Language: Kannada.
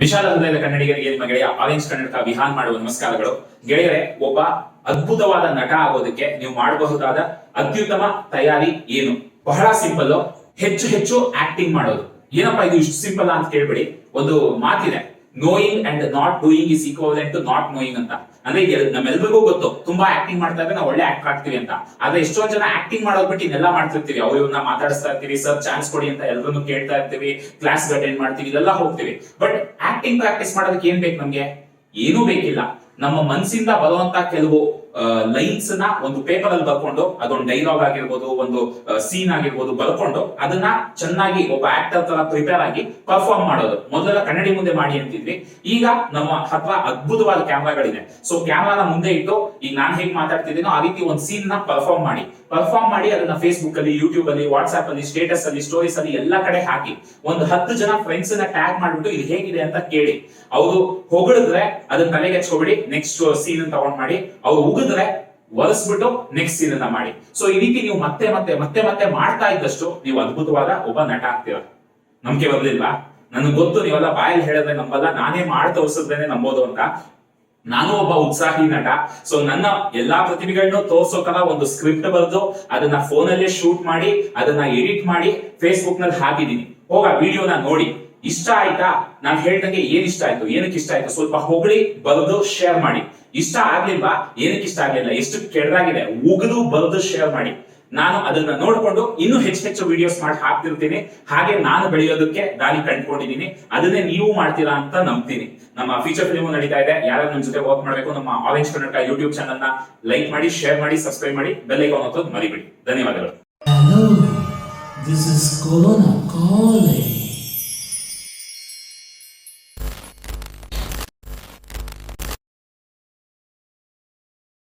ವಿಶಾಲ ಹೃದಯದ ಕನ್ನಡಿಗರಿಗೆ ನಿಮ್ಮ ಗೆಳೆಯ ಆರೆಂಜ್ ಕನ್ನಡಕ ವಿಹಾನ್ ಮಾಡುವ ನಮಸ್ಕಾರಗಳು. ಗೆಳೆಯರೆ, ಒಬ್ಬ ಅದ್ಭುತವಾದ ನಟ ಆಗೋದಕ್ಕೆ ನೀವು ಮಾಡಬಹುದಾದ ಅತ್ಯುತ್ತಮ ತಯಾರಿ ಏನು? ಬಹಳ ಸಿಂಪಲ್ ಹೆಚ್ಚು ಹೆಚ್ಚು ಆಕ್ಟಿಂಗ್ ಮಾಡೋದು. ಏನಪ್ಪಾ ಇದು ಇಷ್ಟು ಸಿಂಪಲ್ ಅಂತ ಕೇಳ್ಬಿಡಿ. ಒಂದು ಮಾತಿದೆ. Knowing and not doing is equal to not knowing ಅಂತ. ಅಂದ್ರೆ ನಮ್ಮೆಲ್ರಿಗೂ ಗೊತ್ತು. ತುಂಬಾ ಆಕ್ಟಿಂಗ್ ಮಾಡ್ತಾ ಇದ್ರೆ ನಾವು ಒಳ್ಳೆ ಆಕ್ಟರ್ ಆಗ್ತೀವಿ ಅಂತ. ಆದ್ರೆ ಎಷ್ಟೊಂದ್ ಜನ ಆಕ್ಟಿಂಗ್ ಮಾಡೋದ್ ಬಿಟ್ಟು ಇನ್ನೆಲ್ಲ ಮಾಡ್ತಿರ್ತೀವಿ. ಅವ್ರು ಇವ್ರನ್ನ ಮಾತಾಡಿಸ್ತಾ ಇರ್ತೀವಿ, ಸರ್ ಚಾನ್ಸ್ ಕೊಡಿ ಅಂತ ಎಲ್ಲರನ್ನು ಕೇಳ್ತಾ ಇರ್ತೀವಿ ಕ್ಲಾಸ್ ಅಟೆಂಡ್ ಮಾಡ್ತೀವಿ, ಇದೆಲ್ಲ ಹೋಗ್ತೀವಿ. ಬಟ್ ಆಕ್ಟಿಂಗ್ ಪ್ರಾಕ್ಟೀಸ್ ಮಾಡೋದಕ್ಕೆ ಏನ್ ಬೇಕು ನಮ್ಗೆ? ಏನೂ ಬೇಕಿಲ್ಲ. ನಮ್ಮ ಮನಸ್ಸಿಂದ ಬರುವಂತ ಕೆಲವು ಲೈನ್ಸ್ನ ಒಂದು ಪೇಪರ್ ಅಲ್ಲಿ ಬರ್ಕೊಂಡು, ಅದೊಂದು ಡೈಲಾಗ್ ಆಗಿರ್ಬೋದು, ಒಂದು ಸೀನ್ ಆಗಿರ್ಬೋದು ಬರ್ಕೊಂಡು, ಅದನ್ನ ಚೆನ್ನಾಗಿ ಒಬ್ಬ ಆಕ್ಟರ್ ತರ ಪ್ರಿಪೇರ್ ಆಗಿ ಪರ್ಫಾರ್ಮ್ ಮಾಡೋದು. ಮೊದಲೆಲ್ಲ ಕನ್ನಡಿ ಮುಂದೆ ಮಾಡಿ ಅಂತಿದ್ವಿ. ಈಗ ನಮ್ಮ ಹತ್ರ ಅದ್ಭುತವಾದ ಕ್ಯಾಮ್ರಾಗಳಿದೆ ಸೊ ಕ್ಯಾಮ್ರಾನ ಮುಂದೆ ಇಟ್ಟು, ಈಗ ನಾನು ಹೇಗೆ ಮಾತಾಡ್ತಿದ್ದೀನೋ ಆ ರೀತಿ ಒಂದು ಸೀನ್ನ ಪರ್ಫಾರ್ಮ್ ಮಾಡಿ. ಪರ್ಫಾರ್ಮ್ ಮಾಡಿ, ಅದನ್ನ ಫೇಸ್ಬುಕ್ ಅಲ್ಲಿ ಯೂಟ್ಯೂಬ್ ಅಲ್ಲಿ ವಾಟ್ಸ್ಆಪ್ ಅಲ್ಲಿ ಸ್ಟೇಟಸ್ ಅಲ್ಲಿ ಸ್ಟೋರೀಸ್ ಅಲ್ಲಿ ಎಲ್ಲಾ ಕಡೆ ಹಾಕಿ, ಒಂದು ಹತ್ತು ಜನ ಫ್ರೆಂಡ್ಸ್ನ ಟ್ಯಾಗ್ ಮಾಡ್ಬಿಟ್ಟು ಇದು ಹೇಗಿದೆ ಅಂತ ಕೇಳಿ. ಅವರು ಹೊಗಳಿದ್ರೆ ಅದನ್ನ ತಲೆಗೆ ಹಚ್ಕೊಬಿಡಿ ನೆಕ್ಸ್ಟ್ ಸೀನ್ ತಗೊಂಡ್ ಮಾಡಿ. ಅವ್ರು ಉಗಿದ್ರೆ ಒಲಿಸ್ಬಿಟ್ಟು ನೆಕ್ಸ್ಟ್ ಸೀನ್ ಅನ್ನ ಮಾಡಿ. ಸೊ ಈ ರೀತಿ ನೀವು ಮತ್ತೆ ಮತ್ತೆ ಮತ್ತೆ ಮತ್ತೆ ಮಾಡ್ತಾ ಇದ್ದಷ್ಟು ನೀವು ಅದ್ಭುತವಾದ ಒಬ್ಬ ನಟ ಆಗ್ತೀರ? ನಂಬಿಕೆ ಬರ್ಲಿಲ್ವಾ ನನಗೆ ಗೊತ್ತು, ನೀವೆಲ್ಲ ಬಾಯಲ್ಲಿ ಹೇಳಿದ್ರೆ ನಂಬಲ್ಲ, ನಾನೇ ಮಾಡಿ ತೋರಿಸಿದ್ರೇನೆ ನಂಬೋದು ಅಂತ. ನಾನು ಒಬ್ಬ ಉತ್ಸಾಹಿ ನಟ. ಸೊ ನನ್ನ ಎಲ್ಲಾ ಪ್ರತಿಭೆಗಳನ್ನು ತೋರ್ಸೋಕಲ್ಲ, ಒಂದು ಸ್ಕ್ರಿಪ್ಟ್ ಬರೆದು ಅದನ್ನ ಫೋನಲ್ಲೇ ಶೂಟ್ ಮಾಡಿ, ಅದನ್ನ ಎಡಿಟ್ ಮಾಡಿ ಫೇಸ್ಬುಕ್ನಲ್ಲಿ ಹಾಕಿದೀನಿ ಹೋಗ ವಿಡಿಯೋನ ನೋಡಿ. ಇಷ್ಟ ಆಯ್ತಾ? ನಾನ್ ಹೇಳ್ದಂಗೆ ಏನ್ ಇಷ್ಟ ಆಯ್ತು? ಏನಕ್ಕೆ ಇಷ್ಟ ಆಯ್ತು? ಸ್ವಲ್ಪ ಹೊಗಳಿ ಬರೆದು ಶೇರ್ ಮಾಡಿ. ಇಷ್ಟ ಆಗ್ಲಿಲ್ವಾ? ಏನಕ್ಕೆ ಇಷ್ಟ ಆಗ್ಲಿಲ್ಲ? ಎಷ್ಟು ಕೆಡದಾಗಿದೆ? ಉಗಿದು ಬರೆದು ಶೇರ್ ಮಾಡಿ. ನಾನು ಅದನ್ನ ನೋಡ್ಕೊಂಡು ಇನ್ನೂ ಹೆಚ್ಚು ಹೆಚ್ಚು ವಿಡಿಯೋಸ್ ಮಾಡಿ ಹಾಕ್ತಿರ್ತೀನಿ. ಹಾಗೆ ನಾನು ಬೆಳೆಯೋದಕ್ಕೆ ದಾರಿ ಕಂಡ್ಕೊಂಡಿದ್ದೀನಿ. ಅದನ್ನೇ ನೀವು ಮಾಡ್ತೀರಾ ಅಂತ ನಂಬ್ತೀನಿ. ನಮ್ಮ ಫೀಚರ್ ಫಿಲ್ಮ್ ನಡೀತಾ ಇದೆ. ಯಾರು ನಮ್ಮ ಜೊತೆ ವರ್ಕ್ ಮಾಡಬೇಕು, ನಮ್ಮ orange Kannada YouTube channel like ಮಾಡಿ ಶೇರ್ ಮಾಡಿ ಸಬ್ಸ್ಕ್ರೈಬ್ ಮಾಡಿ ಬೆಲ್ ಐಕಾನ್ ಹಾಕೋದು ಮರಿಬೇಡಿ. ಧನ್ಯವಾದಗಳು.